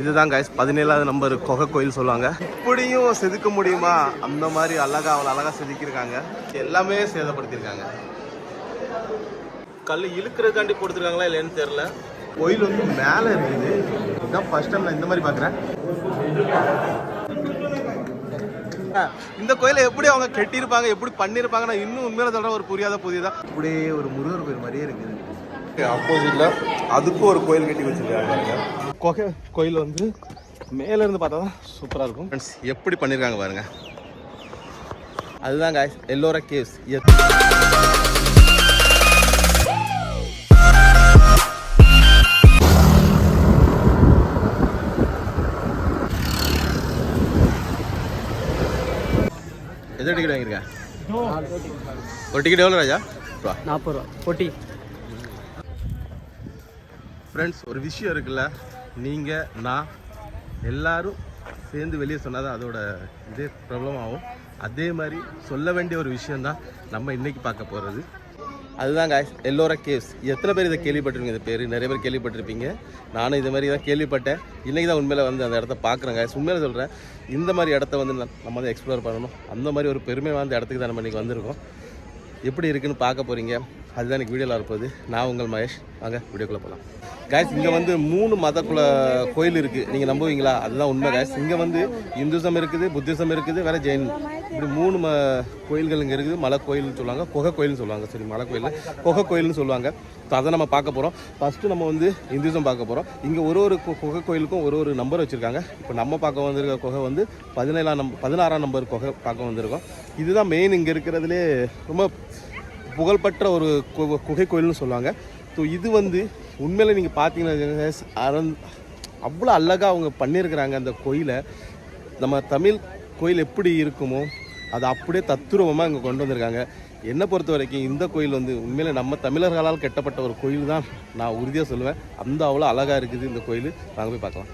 இதுதான் கைஸ் பதினேழாவது நம்பர் கொகை கோயில் சொல்லுவாங்க. இப்படியும் செதுக்க முடியுமா? அந்த மாதிரி அழகா அவ்வளோ அழகா செதுக்கியிருக்காங்க. எல்லாமே சேதப்படுத்தியிருக்காங்க. கல் இழுக்கிறதுக்காண்டி கொடுத்துருக்காங்களா இல்லைன்னு தெரில கோயில் வந்து மேலே இருக்குது. இதுதான் ஃபர்ஸ்ட் டைம் நான் இந்த மாதிரி பார்க்குறேன். இந்த கோயிலை எப்படி அவங்க கட்டியிருப்பாங்க எப்படி பண்ணியிருப்பாங்க நான் இன்னும் உண்மையில சொல்கிறேன் ஒரு புரியாத புதியதான் அப்படியே ஒரு முருகர் கோயில் மாதிரியே இருக்குது. ஆப்போசிட்ல அதுக்கும் ஒரு கோயில் கட்டி வச்சிருக்காங்க. கொகை கோயில் வந்து மேல இருந்து பார்த்தா தான் சூப்பராக இருக்கும். ஃப்ரெண்ட்ஸ் எப்படி பண்ணியிருக்காங்க பாருங்க. அதுதான் காய்ஸ் எல்லோரா கேவ்ஸ் எது டிக்கெட் வாங்கியிருக்கேன் ஒரு டிக்கெட் எவ்வளோ ராஜா? ரூபா நாற்பது ரூபா. பொட்டி. ஃப்ரெண்ட்ஸ் ஒரு விஷயம் இருக்குல்ல. நீங்கள் நான் எல்லாரும் சேர்ந்து வெளியே சொன்னால் தான் அதோட இதே ப்ராப்ளம் ஆகும் அதே மாதிரி சொல்ல வேண்டிய ஒரு விஷயந்தான் நம்ம இன்றைக்கி பார்க்க போகிறது அதுதான் காய்ஸ் எல்லோரா கேவ்ஸ் எத்தனை பேர் இதை கேள்விப்பட்டிருப்பீங்க இந்த பேர் நிறைய பேர் கேள்விப்பட்டிருப்பீங்க. நானும் இது மாதிரி தான் கேள்விப்பட்டேன். இன்றைக்கி தான் உண்மையில் வந்து அந்த இடத்த பார்க்குறேன் காய்ஸ் உண்மையில சொல்கிறேன் இந்த மாதிரி இடத்த வந்து நம்ம வந்து எக்ஸ்ப்ளோர் பண்ணணும். அந்த மாதிரி ஒரு பெருமை வாய்ந்த இடத்துக்கு தான் நம்ம இன்றைக்கி வந்திருக்கோம். எப்படி இருக்குன்னு பார்க்க போகிறீங்க அதுதான் எனக்கு வீடியோவில் இருப்பது நான் உங்கள் மகேஷ். வாங்க வீடியோக்குள்ளே போகலாம் காய்ஸ் இங்கே வந்து மூணு மதக்குள்ள கோயில் இருக்குது நீங்கள் நம்புவீங்களா? அதுதான் உண்மை காய்ஸ் இங்கே வந்து இந்துசம் இருக்குது புத்திசம் இருக்குது வேறு ஜெயின். இப்படி மூணு ம கோயில்கள் இங்கே இருக்குது. மலை கோயில்னு சொல்லுவாங்க குகை கோயில்னு சொல்லுவாங்க. சரி மலை கோயிலில் குகை கோயில்னு சொல்லுவாங்க. ஸோ அதை நம்ம பார்க்க போகிறோம் ஃபஸ்ட்டு நம்ம வந்து இந்துசம் பார்க்க போகிறோம் இங்கே ஒரு ஒரு குகை கோயிலுக்கும் ஒரு ஒரு நம்பர் வச்சுருக்காங்க. இப்போ நம்ம பார்க்க வந்திருக்க குகை வந்து பதினேழாம் நம்பர் பதினாறாம் நம்பர் குகை பார்க்க வந்திருக்கோம். இதுதான் மெயின் இங்கே இருக்கிறதுலே ரொம்ப புகழ்பெற்ற ஒரு கு- குகை கோயில்னு சொல்லுவாங்க. ஸோ இது வந்து உண்மையில் நீங்கள் பார்த்தீங்கன்னா அரண் அவ்வளோ அழகாக அவங்க பண்ணியிருக்கிறாங்க அந்த கோயிலை. நம்ம தமிழ் கோயில் எப்படி இருக்குமோ அதை அப்படியே தத்துருவமாக இங்கே கொண்டு வந்திருக்காங்க. என்னை பொறுத்த வரைக்கும் இந்த கோயில் வந்து உண்மையில் நம்ம தமிழர்களால் கட்டப்பட்ட ஒரு கோயில் தான் நான் உறுதியாக சொல்லுவேன். அந்த அவ்வளோ அழகாக இருக்குது இந்த கோயில். நாங்கள் போய் பார்க்கலாம்.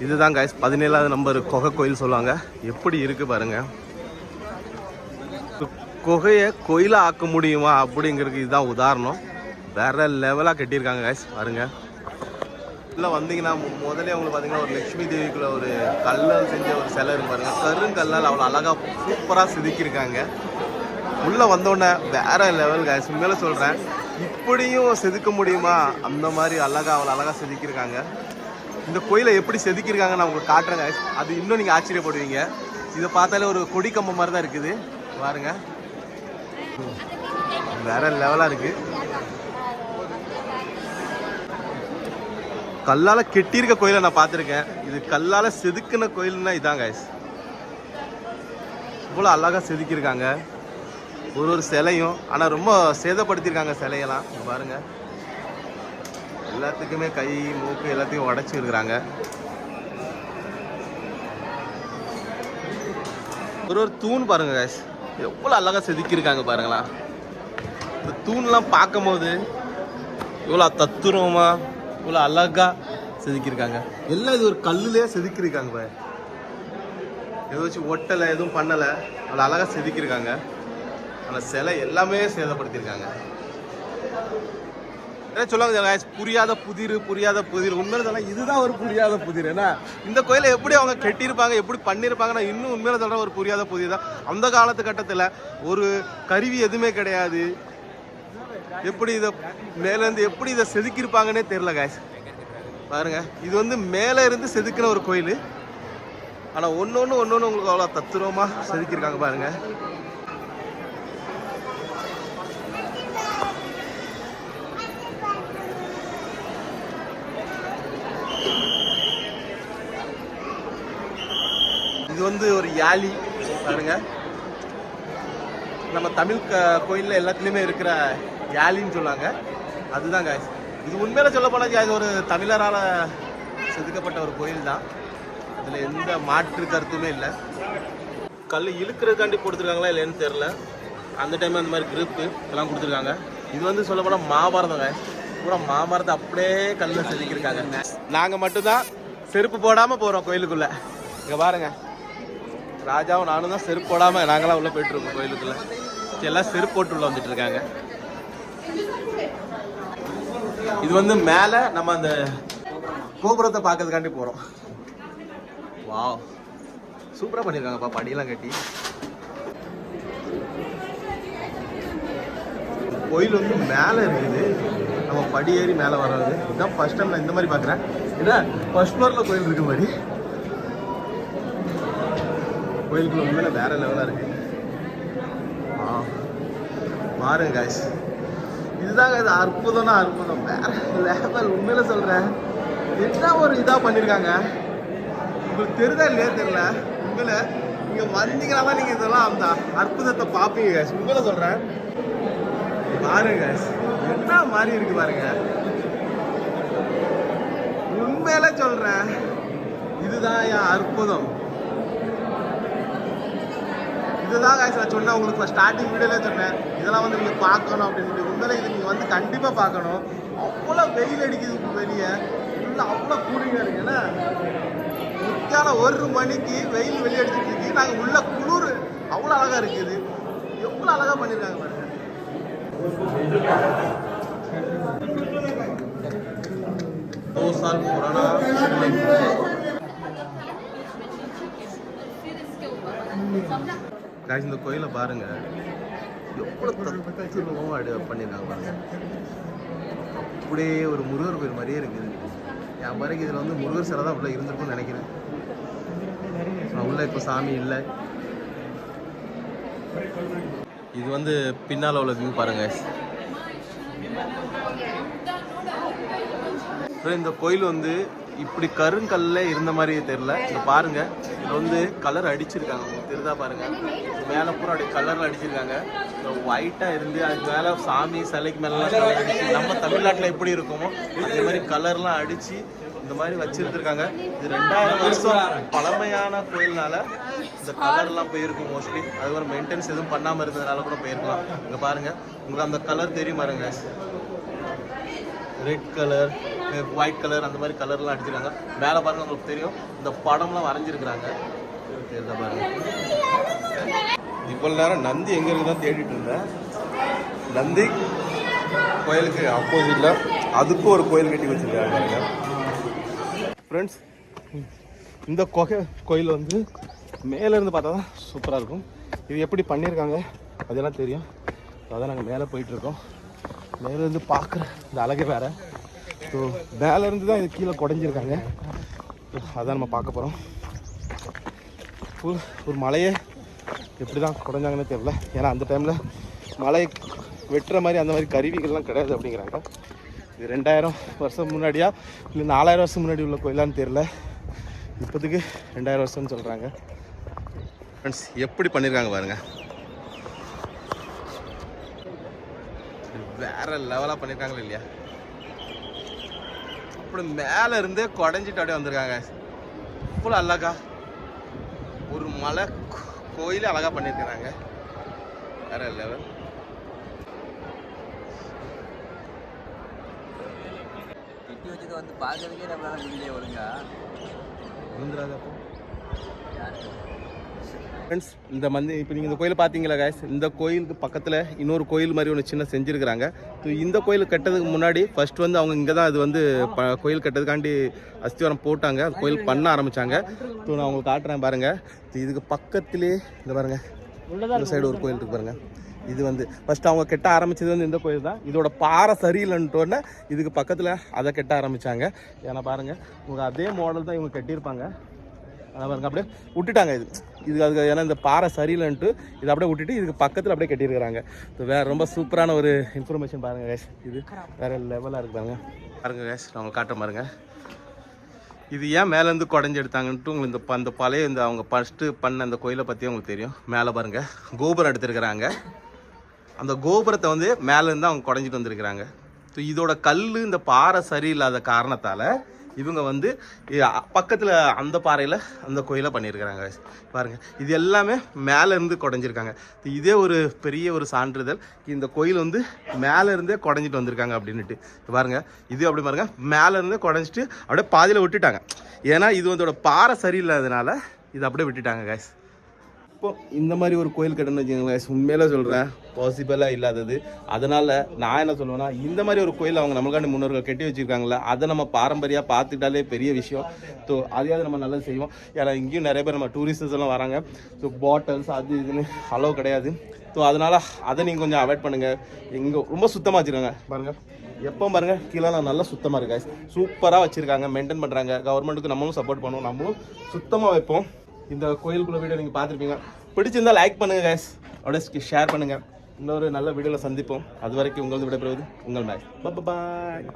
இதுதான் கைஸ் பதினேழாவது நம்பர் கொகை கோயில் சொல்லுவாங்க. எப்படி இருக்குது பாருங்கள் குகையை கோயிலாக ஆக்க முடியுமா அப்படிங்கிறதுக்கு இதுதான் உதாரணம். வேற லெவலாக கட்டியிருக்காங்க guys. பாருங்க. இல்லை வந்தீங்கன்னா மு- முதல்ல பார்த்தீங்கன்னா ஒரு லட்சுமி தேவிக்குள்ள ஒரு கல்லால் செஞ்ச ஒரு சிலை இருக்கு பாருங்க. கருங்கல்லால் அவ்வளோ அழகாக சூப்பராக செதுக்கியிருக்காங்க. உள்ளே வந்தோடனே வேற லெவல் காய்ஸ் உண்மையில சொல்கிறேன் இப்படியும் செதுக்க முடியுமா? அந்த மாதிரி அழகா அவ்வளோ அழகாக செதுக்கியிருக்காங்க. இந்த கோயிலை எப்படி செதுக்கியிருக்காங்க நான் உங்களுக்கு காட்டுறேன் guys. அது இன்னும் நீங்கள் ஆச்சரியப்படுவீங்க. இதை பார்த்தாலே ஒரு கொடி கம்பம் மாதிரி தான் இருக்குது. பாருங்கள் வேற லெவலா இருக்கு. கல்லால கெட்டியிருக்க கோயிலை நான் பார்த்துருக்கேன். இது கல்லால செதுக்கின கோயில்னா இதான் guys. இவ்வளோ அழகா செதுக்கியிருக்காங்க. ஒரு ஒரு சிலையும் ஆனால் ரொம்ப சேதப்படுத்தியிருக்காங்க சிலையெல்லாம். இங்க பாருங்க. எல்லாத்துக்குமே கை மூக்கு எல்லாத்தையும் உடச்சி இருக்கிறாங்க. ஒரு ஒரு தூண் பாருங்க காஷ் எவ்வளோ அழகாக செதுக்கியிருக்காங்க பாருங்களா. இந்த தூண்லாம் பார்க்கும்போது இவ்வளோ தத்துரமாக இவ்வளோ அழகாக செதுக்கியிருக்காங்க. எல்லாம் இது ஒரு கல்லுலேயே செதுக்கியிருக்காங்க பாரு. ஏதாச்சும் ஒட்டலை எதுவும் பண்ணலை. அவ்வளோ அழகாக செதுக்கியிருக்காங்க. அந்த சிலை எல்லாமே சேதப்படுத்தியிருக்காங்க. ஏன்னா சொல்லுவாங்க புரியாத புதிர் புரியாத புதிர். உண்மையில சொல்ல இதுதான் ஒரு புரியாத புதிர். என்ன? இந்த கோயிலை எப்படி அவங்க கட்டியிருப்பாங்க எப்படி பண்ணியிருப்பாங்கன்னா இன்னும் உண்மையில சொல்ற ஒரு புரியாத புதிர் தான். அந்த காலத்து கட்டத்தில் ஒரு கருவி எதுவுமே கிடையாது. எப்படி இதை மேலேருந்து எப்படி இதை செதுக்கியிருப்பாங்கன்னே தெரில காய்ஸ் பாருங்க இது வந்து மேலே இருந்து செதுக்கின ஒரு கோயில். ஆனால் ஒன்று ஒன்று ஒன்று ஒன்று உங்களுக்கு அவ்வளோ தத்துரூபமாக செதுக்கியிருக்காங்க பாருங்கள் இது வந்து ஒரு யாழி பாருங்க. நம்ம தமிழ் க கோயிலில் எல்லாத்துலேயுமே இருக்கிற யாழின்னு சொல்லுவாங்க. அதுதான் காய்ஸ் இது உண்மையில சொல்ல போனால் guys, ஒரு தமிழரால் செதுக்கப்பட்ட ஒரு கோயில் தான். அதில் எந்த மாற்று கருத்துமே இல்லை. கல் இழுக்கிறதுக்காண்டி கொடுத்துருக்காங்களா இல்லைன்னு தெரில அந்த டைம் அந்த மாதிரி grip இதெல்லாம் கொடுத்துருக்காங்க. இது வந்து சொல்ல போனால் மாபாரதங்க பூரா மாபாரதம் அப்படியே கல்லில் செதுக்கியிருக்காங்க. நாங்கள் மட்டும்தான் செருப்பு போடாமல் போகிறோம் கோயிலுக்குள்ளே. இங்கே பாருங்கள் ராஜாவும் நானும் தான் செருப்பு போடாமல் நாங்களாம் உள்ள போயிட்டு இருக்கோம் கோயிலுக்குள்ள. எல்லாம் செருப்பு போட்டு உள்ள வந்துட்டு இருக்காங்க. இது வந்து மேல நம்ம அந்த கோபுரத்தை பார்க்கறதுக்காண்டி போகிறோம் வாவ். சூப்பராக பண்ணியிருக்காங்கப்பா படியெல்லாம் கட்டி. கோயில் வந்து மேலே இருக்குது. நம்ம படி ஏறி மேலே வர்றது. இதுதான் ஃபர்ஸ்ட் டைம் நான் இந்த மாதிரி பார்க்குறேன். ஏன்னா ஃபர்ஸ்ட் ஃப்ளோரில் கோயில் இருக்க மாதிரி. கோயிலுக்குள்ள உண்மையில வேற லெவலாக இருக்கு. ஆ பாருங்க guys. இதுதாங்க இது அற்புதம்னா அற்புதம். வேற லெவல் உண்மையில சொல்கிறேன் என்ன ஒரு இதாக பண்ணியிருக்காங்க உங்களுக்கு தெரிதா இல்லையா தெரியல. உண்மையில நீங்க வந்தீங்கன்னா தான் நீங்க இதெல்லாம் அந்த அற்புதத்தை பார்ப்பீங்க guys. உண்மையில சொல்றேன். பாருங்க என்ன மாதிரி இருக்கு பாருங்க. உண்மையில சொல்றேன். இதுதான் என் அற்புதம். இதுதான் guys நான் சொன்னேன் உங்களுக்கு ஸ்டார்டிங் வீடியோல சொன்னேன் இதெல்லாம் வந்து நீங்க பார்க்கணும் அப்படின்னு உண்மையில இது நீங்க வந்து கண்டிப்பா பார்க்கணும் அவ்வளோ வெயில் அடிக்குது வெளியே உள்ள அவ்வளோ கூலிங்கா இருக்கு ஏன்னா முக்கால ஒரு மணிக்கு வெயில் வெளியே அடிச்சிட்டு இருக்கு நாங்கள் உள்ள குளிர் அவ்வளோ அழகா இருக்குது எவ்வளோ அழகா பண்ணியிருக்காங்க பாருங்க दो साल पुराना guys, இந்த கோயிலை பாருங்கள் எவ்வளோ தத்துவமாக அடி பண்ணியிருக்காங்க பாருங்க. அப்படியே ஒரு முருகர் கோயில் மாதிரியே இருக்குது. என் வரைக்கும் இதில் வந்து முருகர் சிலை தான் உள்ள இருந்திருக்கும்னு நினைக்கிறேன். உள்ள இப்போ சாமி இல்லை. இது வந்து பின்னால் உள்ள வியூ பாருங்கள் அப்புறம் இந்த கோயில் வந்து இப்படி கருங்கல்ல இருந்த மாதிரி தெரியல. இங்க பாருங்க. இதுல வந்து கலர் அடிச்சிருக்காங்க. உங்களுக்கு தெரியுதா பாருங்க. மேல பூரா அப்படி கலர்ல அடிச்சிருக்காங்க. ஒயிட்டா இருந்து அதுக்கு மேல சாமி சிலைக்கு மேலாம் கலர் அடிச்சு நம்ம தமிழ்நாட்டுல எப்படி இருக்குமோ அதே மாதிரி கலர்லாம் அடிச்சு இந்த மாதிரி வச்சிருந்துருக்காங்க. இது ரெண்டாயிரம் வருஷம் பழமையான கோயில்னால இந்த கலர்லாம் போயிருக்கும் மோஸ்ட்லி அது ஒரு மெயின்டெனன்ஸ் எதுவும் பண்ணாமல் இருந்ததுனால கூட போயிருக்கலாம். இங்கே பாருங்க. உங்களுக்கு அந்த கலர் தெரியுமா பாருங்க. ரெட் கலர் ஒயிட் கலர் அந்த மாதிரி கலர்லாம் அடிச்சிருக்காங்க. மேலே பாருங்க உங்களுக்கு தெரியும். இந்த படம்லாம் வரைஞ்சிருக்கிறாங்க. தெரியுதா பாருங்க. இவ்வளோ நேரம் நந்தி எங்க இருக்குதான் தேடிட்டு இருந்தேன். நந்தி கோயிலுக்கு ஆப்போசிட்ல அதுக்கும் ஒரு கோயில் கட்டி வச்சிருக்காங்க ஃப்ரெண்ட்ஸ் இந்த கொகை கோயில் வந்து மேலேருந்து பார்த்தா தான் சூப்பராக இருக்கும். இது எப்படி பண்ணியிருக்காங்க அதெல்லாம் தெரியும். அதான் நாங்கள் மேலே போயிட்டுருக்கோம் மேலேருந்து பார்க்குற இந்த அழகு வேற. ஸோ மேலே இருந்து தான் இது கீழே குடஞ்சிருக்காங்க. அதான் நம்ம பார்க்க போகிறோம் ஒரு மலையே மலையை எப்படி தான் குடஞ்சாங்கன்னு தெரில ஏன்னா அந்த டைமில் மலை வெட்டுற மாதிரி அந்த மாதிரி கருவிகள்லாம் கிடையாது அப்படிங்கிறாங்க. இது ரெண்டாயிரம் வருஷம் முன்னாடியா? இல்லை நாலாயிரம் வருஷம் முன்னாடி உள்ள கோயிலான்னு தெரில இப்போதைக்கு ரெண்டாயிரம் வருஷம்னு சொல்கிறாங்க ஃப்ரெண்ட்ஸ் எப்படி பண்ணியிருக்காங்க பாருங்க. வேறு லெவலாக பண்ணியிருக்காங்களா இல்லையா? அப்படி மேலே இருந்தே குடஞ்சிட்டு அப்படியே வந்திருக்காங்க. இவ்வளோ அழகா. ஒரு மலை கோயிலே அழகா பண்ணியிருக்கிறாங்க. வேற லெவல் கட்டி வச்சது வந்து பார்க்கறதுக்கே நம்மளால முடியல ஒழுங்கா. விழுந்துராதப்போ ஃப்ரெண்ட்ஸ் இந்த மந்தி இப்போ நீங்கள் இந்த கோயில் பார்த்தீங்களா guys? இந்த கோயிலுக்கு பக்கத்தில் இன்னொரு கோயில் மாதிரி ஒன்று சின்ன செஞ்சுருக்கிறாங்க. ஸோ இந்த கோயில் கட்டதுக்கு முன்னாடி ஃபர்ஸ்ட் வந்து அவங்க இங்கே தான் இது வந்து ப கோயில் கட்டதுக்காண்டி அஸ்திவாரம் போட்டாங்க. அது கோயில் பண்ண ஆரம்பித்தாங்க ஸோ நான் உங்களுக்கு காட்டுறேன் பாருங்கள் இதுக்கு பக்கத்திலே இந்த பாருங்க. இந்த சைடு ஒரு கோயில் இருக்கு பாருங்க. இது வந்து ஃபர்ஸ்ட் அவங்க கெட்ட ஆரம்பிச்சது வந்து இந்த கோயில் தான். இதோட பாறை சரியில்லைன்ட்டோன்னே இதுக்கு பக்கத்தில் அதை கெட்ட ஆரம்பிச்சாங்க. ஏன்னா பாருங்க உங்களுக்கு அதே மாடல் தான் இவங்க கட்டியிருப்பாங்க. அதான் பாருங்க அப்படியே விட்டுட்டாங்க இது. இது அதுக்கு ஏன்னா இந்த பாறை சரியில்லைன்ட்டு இதை அப்படியே விட்டுட்டு இதுக்கு பக்கத்தில் அப்படியே கட்டியிருக்கிறாங்க. வேறு ரொம்ப சூப்பரான ஒரு இன்ஃபர்மேஷன் பாருங்கள் கேஷ் இது வேறு லெவலாக இருக்கு பாருங்க. பாருங்கள் கேஷ் நான் உங்களுக்கு காட்டுறேன் பாருங்க. இது ஏன் மேலேருந்து குடஞ்சி எடுத்தாங்கன்ட்டு உங்களுக்கு இந்த அந்த பழைய இந்த அவங்க ஃபஸ்ட்டு பண்ண அந்த கோயிலை பற்றி உங்களுக்கு தெரியும். மேலே பாருங்கள் கோபுரம் எடுத்திருக்கிறாங்க. அந்த கோபுரத்தை வந்து மேலேருந்து அவங்க குடஞ்சிட்டு வந்திருக்கிறாங்க. ஸோ இதோட கல் இந்த பாறை சரியில்லாத காரணத்தால் இவங்க வந்து பக்கத்தில் அந்த பாறையில் அந்த கோயிலை பண்ணியிருக்கிறாங்க பாருங்கள் இது எல்லாமே மேலேருந்து குடஞ்சிருக்காங்க. இதே ஒரு பெரிய ஒரு சான்றிதழ். இந்த கோயில் வந்து மேலேருந்தே குடஞ்சிட்டு வந்திருக்காங்க அப்படின்னுட்டு. பாருங்கள் இது அப்படி பாருங்கள் மேலேருந்தே குடஞ்சிட்டு அப்படியே பாதியில் விட்டுட்டாங்க. ஏன்னா இது வந்தோட பாறை சரியில்லாதனால இது அப்படியே விட்டுட்டாங்க காய்ஸ் இப்போ இந்த மாதிரி ஒரு கோயில் கட்டணும்னு வச்சுக்கோங்களேன் உண்மையில சொல்கிறேன் பாசிபிளாக இல்லாதது. அதனால் நான் என்ன சொல்லுவேன்னா இந்த மாதிரி ஒரு கோயில் அவங்க நம்மளுக்காண்டி முன்னோர்கள் கட்டி வச்சுருக்காங்களே அதை நம்ம பாரம்பரியாக பார்த்துக்கிட்டாலே பெரிய விஷயம். ஸோ அதையாவது நம்ம நல்லா செய்வோம். ஏன்னா இங்கேயும் நிறைய பேர் நம்ம டூரிஸ்டர்ஸ் எல்லாம் வராங்க. ஸோ பாட்டில்ஸ் அது இதுன்னு அளவு கிடையாது. ஸோ அதனால் அதை நீங்கள் கொஞ்சம் அவாய்ட் பண்ணுங்கள் எங்கே ரொம்ப சுத்தமாக வச்சுருக்காங்க. பாருங்கள் எப்போ பாருங்கள் கீழே நல்லா சுத்தமாக இருக்கா சூப்பராக வச்சுருக்காங்க மெயின்டைன் பண்ணுறாங்க கவர்மெண்ட்டுக்கு நம்மளும் சப்போர்ட் பண்ணுவோம். நம்மளும் சுத்தமாக வைப்போம். இந்த கோயிலுக்குள்ள வீடியோ நீங்கள் பார்த்துருப்பீங்க. பிடிச்சிருந்தா லைக் பண்ணுங்க கேஸ் அப்படியே ஷேர் பண்ணுங்கள் இன்னொரு நல்ல வீடியோவில் சந்திப்போம். அது வரைக்கும் உங்களது விடைபெறுவது உங்கள் மேக் பாய்